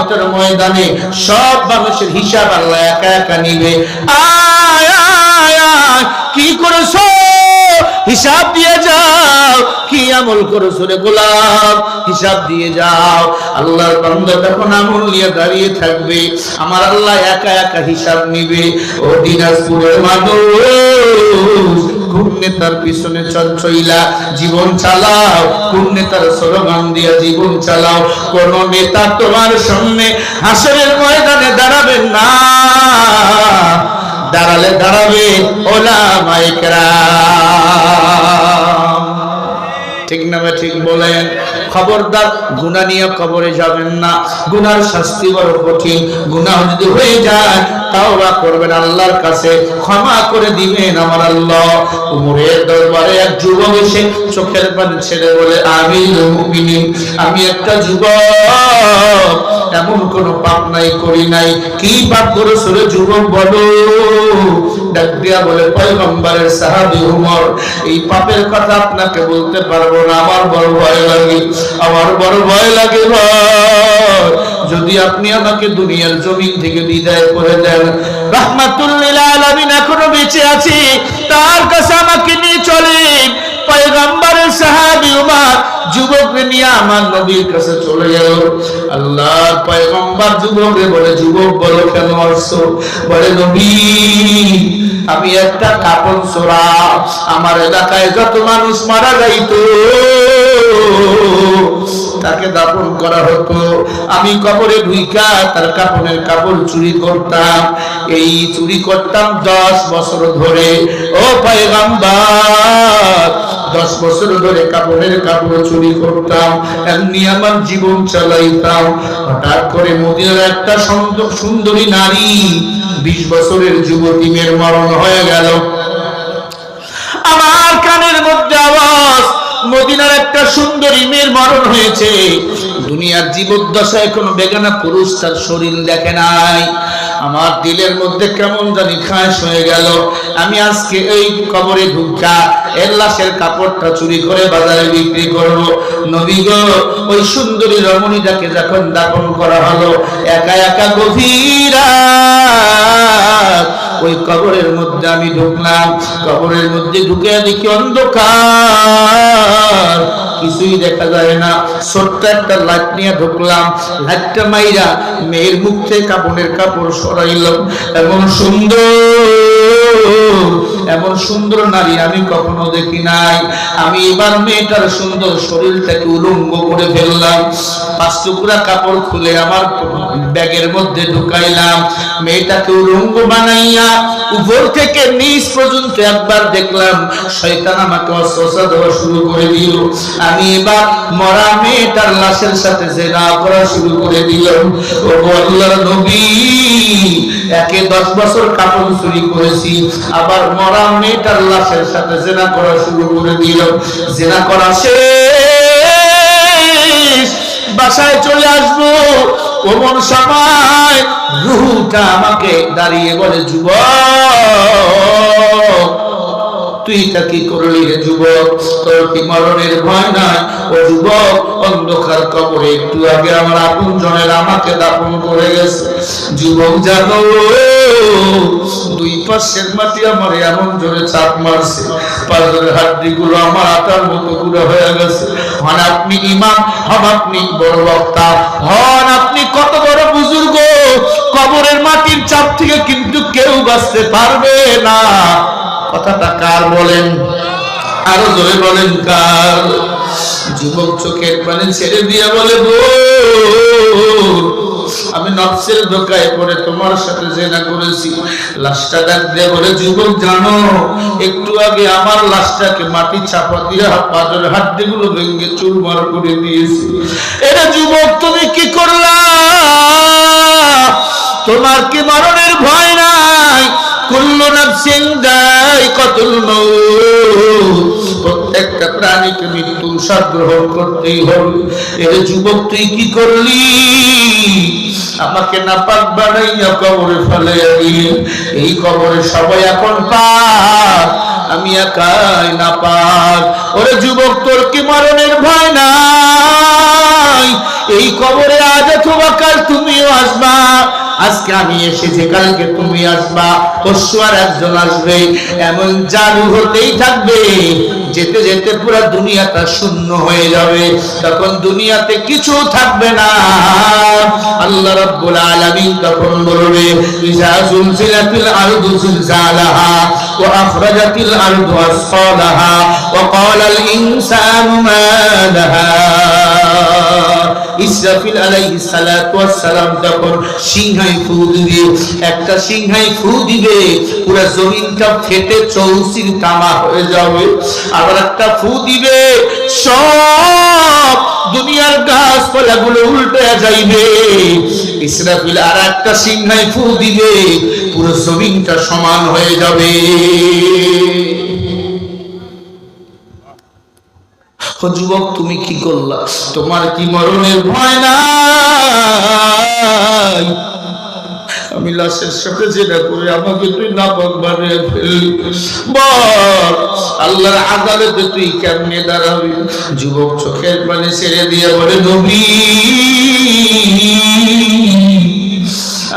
কেয়ামতের ময়দানে সব মানুষের হিসাব আল্লাহ একা একা নিবে। কি করেছ? হিসাব দিয়ে যাও। কি আমল করেছ রে গোলাম? হিসাব দিয়ে যাও। আল্লাহর বান্দা তখন আমল নিয়ে দাঁড়িয়ে থাকবে। আমার আল্লাহ একা একা হিসাব নিবে। ও দিনাজপুরের কোন নেতার পিছনে চলছইলা জীবন চালাও। কোন নেতার স্লোগান দিয়া জীবন চালাও। কোন নেতা তোমার সামনে হাসরের ময়দানে দাঁড়াবেন না। দাঁড়ালে দাঁড়াবে ওলা মাইকরা ঠিক না ঠিক বলেন। খবরদার, গুনাহ নিয়ে কবরে যাবেন না। গুনার শাস্তি বড় কঠিন। গুনাহ যদি হয়ে যায়, তাওবা করবেন আল্লাহর কাছে। ক্ষমা করে দিবেন আমার আল্লাহ। উমরের দরবারে এক যুবক এসে চোখের পানি ছেড়ে বলে আমি আমি একটা যুবক। এমন কোন পাপ নাই, করি নাই। কি পাপ করেছ রে যুবক বলো? ডাক দিয়া বলে, পয়গম্বরের সাহাবি উমর, এই পাপের কথা আপনাকে বলতে পারব না। আমার বড় ভয় লাগে, আমার বড় ভয় লাগে যদি আপনি আমাকে দুনিয়ার জমিন থেকে বিদায় করে দেন রহমাতুল্লিল আলামিন এখনও বেঁচে আছি, তার কাছে আমাকে নিয়ে উমর যুবককে নিয়ে আমার নবীর কাছে চলে গেল। আল্লাহর পয়গম্বর যুবককে বলে, যুবক, বলো কেন আসছো? বলে, নবী, আমি একটা কাপড় সোরা আমার এলাকায় যত মানুষ মারা যাইতো তাকে দাপন করা হতো। আমি কবরে ঢুইকা তার কাপড়ের কাপড় চুরি করতাম। এই চুরি করতাম দশ বছর ধরে। ও পায়গাম্বার, দশ বছর ধরে কাপড়ের কাপড় চুরি করতাম। এমনি আমার জীবন চালাইতাম। হঠাৎ করে মদিনার একটা সুন্দরী নারী বিশ বছরের যুবতী মেয়ের মরণ হয়ে গেল আমার কানের মধ্যে আওয়াজ মদিনার একটা সুন্দরী মেয়ের মরণ হয়েছে। দুনিয়ার জীবদ্দশায় কোনো বেগানা পুরুষ তার শরীর দেখে নাই। আমার দিলের মধ্যে কেমন জানি খাস হয়ে গেল। আমি আজকে এই কবরে ঢুকা এর লাশের কাপড়টা চুরি করে বাজারে বিক্রি করব। নবী গো, ওই সুন্দরী রমণীটাকে যখন দাপন করা হলো, একা একা গভীর ওই কবরের মধ্যে আমি ঢুকলাম। কবরের মধ্যে ঢুকে দেখি অন্ধকার। কিছুই দেখা যায় না। ছোট্ট একটা লাইট নিয়ে ঢুকলাম। লাইটটা মাইরা মেয়ের মুখ থেকে কাপড়ের কাপড় সরাইলাম এবং সুন্দর এমন সুন্দর নারী আমি কখনো দেখি নাই। আমি এবার মেয়েটার সুন্দর শরীরটাকে উলঙ্গ করে ফেললাম। পাঁচ টুকরা কাপড় খুলে আমার ব্যাগের মধ্যে ঢুকাইলাম। মেয়েটাকে উলঙ্গ বানাইয়া উপর থেকে নিচ পর্যন্ত একবার দেখলাম, শয়তান আমাকে অস্বসা দেওয়া শুরু করে দিল। আমি এবার মরা মেয়েটার লাশের সাথে জেনা করা শুরু করে দিলাম। ও আল্লাহর নবী একে দশ বছর কাপড় চুরি করেছি, আবার মরা মেয়েটার লাশের সাথে জেনা করা শুরু করে দিল। জেনা করা শেষ। বাসায় চলে আসব কোমন সময় রুহুটা আমাকে দাঁড়িয়ে বলে, যুবক তুই তা কি করলি রে যুবক। তোর কি মরণের ভয় নাই। ও যুবক, অন্ধকার কবরে একটু আগে আমার আপন জনের আমাকে দাপন করে গেছে। যুবক দুই পাশের মাটি আমার এমন জোরে চাপ মারছে। পাঁচের হাড্ডি গুলো আমার আটার মতো গুলো হয়ে গেছে। হন আপনি ইমাম, হন আপনি বড় বক্তা। হন আপনি কত কবরের মাটির চাপ থেকে কিন্তু কেউ বাঁচতে পারবে না। কথাটা কার বলেন? আরও জোরে বলেন কার? যুবক চোখের পানি ছেড়ে দিয়ে বলে আমি নফসের ধোকায় পড়ে তোমার সাথে জেনা করেছি। লাশটা ডাক দিয়ে বলে, যুবক, জানো, একটু আগে আমার লাশটাকে মাটি চাপা দিয়ে পাঁচের হাড্ডি গুলো ভেঙে চুরমার করে দিয়েছি। এটা যুবক, তুমি কি করলা? তোমার কি মরণের ভয় নাই? কুল্লু নাফসিন দায়িকাতুল মাউত। প্রত্যেকটা প্রাণীকে মৃত্যুর স্বাদ করতেই হবে। এর যুবক, তুই কি করলি? আমাকে নাপাক বানাইয়া কবরে ফেলে দিলি। এই কবরে সবাই এখন পাক। আমি একাই না পাক ওরে যুবক, তোর কি মরণের ভয় নাই? এই কবরে আজ অথবা কাল তুমি আজকে আমি এসেছি কালকে তুমি আসবা আর একজন আসবে। এমন জাদু হতেই থাকবে, যেতে যেতে পুরো দুনিয়াটা শূন্য হয়ে যাবে। তখন দুনিয়াতে কিছু থাকবে না। আল্লাহ রাব্বুল আলামিন তখন বলবে, ইজা জুলজিলাতিল আরদু জিলজালাহা ওয়া আখরাজাতিল আরদু আসফালাহা ওয়া ক্বালাল ইনসানু মা লাহা ইসরাফিল আলাইহিস সালাতু ওয়াস সালাম তখন সিংহাই ফু দিবে, একটা সিংহাই ফু দিবে, পুরো জমিনটা ফেটে চৌচির তামা হয়ে যাবে। আবার একটা ফু দিবে, সব দুনিয়ার গাছপালাগুলো উল্টে যাইবে। ইসরাফিল আর একটা সিংহাই ফু দিবে, পুরো জমিনটা সমান হয়ে যাবে। যুবক, তুমি কি করলা? তোমার কি মরণের ভয় নাই? আমি লাশের সাথে যেটা করে আমাকে তুই না বল, আল্লাহর আদালতে তুই কেমনে দাঁড়াবি? যুবক চোখের পানি ছেড়ে দিয়ে বলে, নবী,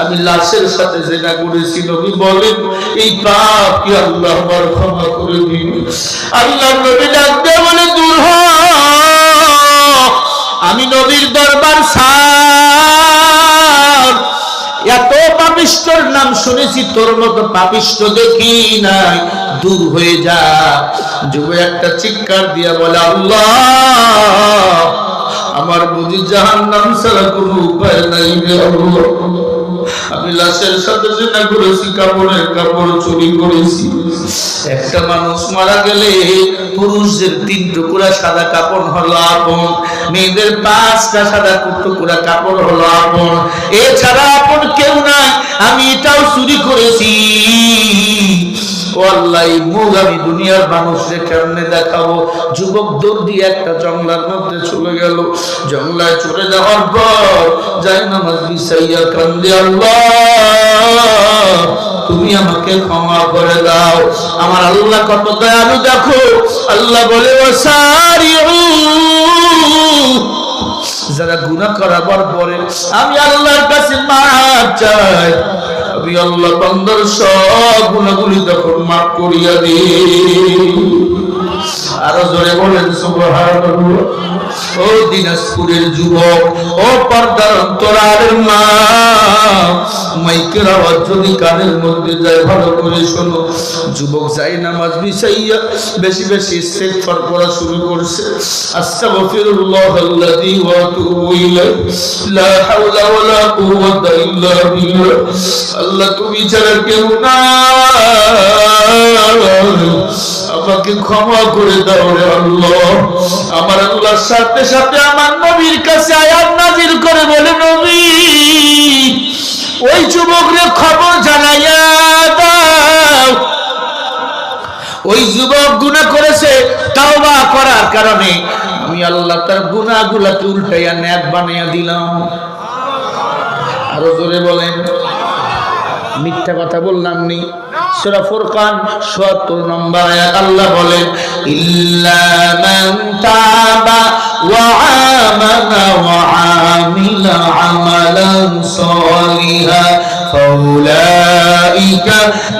আমি লাশের সাথে যেটা করেছি, নবী বলেন, এই পাপ কি আল্লাহ আমার ক্ষমা করে দিন আল্লাহ নবী ডাকতে বলে, দূর হ আমি নবীর দরবার সার এত পাপিষ্টর নাম শুনেছি, তোর মতো পাপিষ্ট দেখি নাই, দূর হয়ে যা যুব একটা চিৎকার দিয়া বলে, আল্লাহ, আমার বুঝি জাহান নাম ছাড়া কোনো উপায় নাই। আমি লাশের সাথে জেনা করেছি কাপড়ের কাপড় চুরি করেছি। একটা মানুষ মারা গেলে পুরুষদের তিন টুকুরা সাদা কাপড় হলো আপন, মেয়েদের পাঁচটা সাদা টুকুরা কাপড় হলো আপন। এছাড়া আপন কেউ নাই, আমি এটাও চুরি করেছি। আমি দুনিয়ার কেমনে দেখাবো? যুবক দিয়ে একটা জঙ্গলার মধ্যে চলে গেল। জঙ্গলায় চলে যাওয়ার পর যাই নামাজ কান্দে, আল্লাহ, তুমি আমাকে ক্ষমা করে দাও। আমার আল্লাহ কত দয়ালু, দেখো। আল্লাহ বলে ও যারা গুনাহ করাবার পরে আমি আল্লাহর কাছে মাফ চাই। আমি আল্লাহ বান্দার সব গুণাগুলি তখন মাফ করিয়া দিই। আরও জোরে বলেন, সুবহানাল্লাহ। ও দিনাজপুরের যুবক, ও পর্দার মা মাইকের আওয়াজ যদি কানের মধ্যে যায়, ভালো করে শোনো। যুবক যাই নামাজ বেশি বেশি করা শুরু করছে। আস্তাগফিরুল্লাহ ওয়া লা হাওলা ওয়ালা কুওয়াতা ইল্লা বিল্লাহ। আল্লাহ, তুমি ছাড়া কেউ না আমাকে ক্ষমা করে দাও রে আল্লাহ। আমার আল্লাহর সাথে সাথে আমার নবীর কাছে আয়াত নাজির করে বলে নবী ওই যুবকরে খবর জানাইয়া দাও। ওই যুবক গুনাহ করেছে তাওবা করার কারণে। আমি আল্লাহ তার গুনাহগুলোকে উল্টাইয়া ন্যাক বানাইয়া দিলাম। আরও জোরে বলেন। মিথ্যা কথা বললাম নি। সূরা ফুরকান ৭৭ নম্বর আয়াত আল্লাহ বলেন, ইল্লা মান তাবা ওয়া آمن وعامل عملا صالحا فأولئك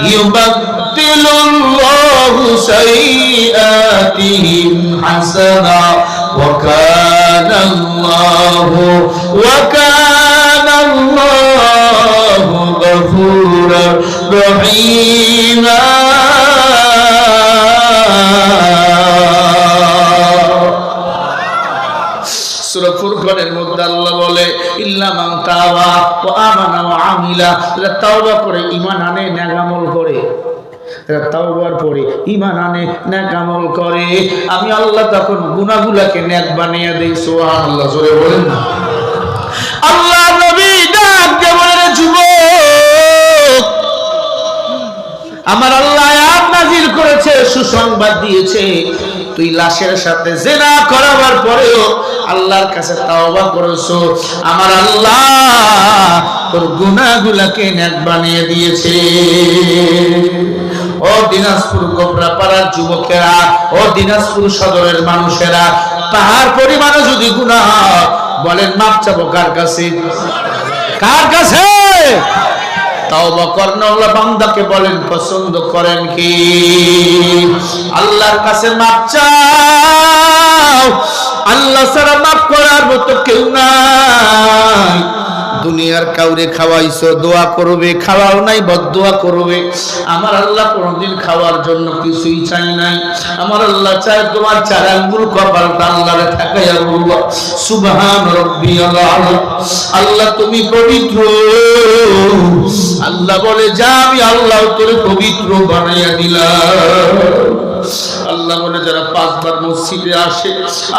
يبدل الله سيئاتهم حسنا. وكان الله وكان الله غفورا رحيما. ফুরকানের মধ্যে আল্লাহ বলে ওয়া আমানা আমিলা। তাওবা করে, ঈমান আনে নেক আমল করে তাওবার পরে আনে করে। আমি আল্লাহ তখন গুনাহগুলোকে নেক বানিয়ে দেই, সুবহানাল্লাহ, জোরে বলেন না। আল্লাহ নবী ডাক যুবক, আমার আল্লাহ আয়াত করেছে, সুসংবাদ দিয়েছে। তুই লাশের সাথে জেনা করাবার পরেও আল্লাহর কাছে তাওবা করেছ আমার আল্লাহ তোর গুনাহগুলোকে নেক বানিয়ে দিয়েছে। ও দিনাজপুর গোবরা পাড়ার যুবকেরা ও দিনাজপুর সদরের মানুষেরা তাহার পরিমাণে যদি হয়, বলেন মাপ চাবো কার কাছে? কার কাছে? বলেন পছন্দ করেন কি? আল্লাহর কাছে মাপ আল্লাহ ছাড়া মাফ করার মতো কেউ নাই। দুনিয়ার কাউরে খাওয়াইছো, দোয়া করবে, খাওয়াও নাই বদোয়া করবে। আমার আল্লাহ কোনদিন খাওয়ার জন্য কিছুই চাই নাই। আমার আল্লাহ চায় তোমার চার আঙ্গুল কপালটা আল্লাহরে থাকাইয়া বলব সুবহান আলা আল্লাহ, তুমি পবিত্র। আল্লাহ বলে, যা আমি আল্লাহ তোরে পবিত্র বানাইয়া দিলাম। আল্লাহ বলে, যারা পাঁচবার মসজিদে আসে,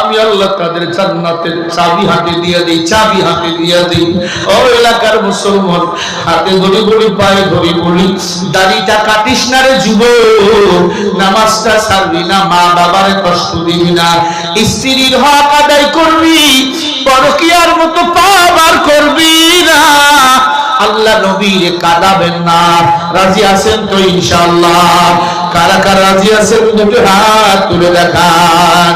আমি আল্লাহ তাদের জান্নাতের চাবি হাতে দিয়ে দিই, চাবি হাতে দিয়ে দিই। ও এলাকার মুসলমান, হাতে ধরে বলি পায়ে ধরে বলি, দাড়িটা কাটিস না রে যুব নামাজটা ছাড়বি না, মা বাবার কষ্ট দিবি না। স্ত্রীর হক আদায় করবি, পরকিয়ার মতো পাবার করবি না। আল্লাহ নবীর কাঁদাবেন না। রাজি আছেন তো ইনশাআল্লাহ। কারা কারা রাজি আছেন দুটো হাত তুলে দেখান।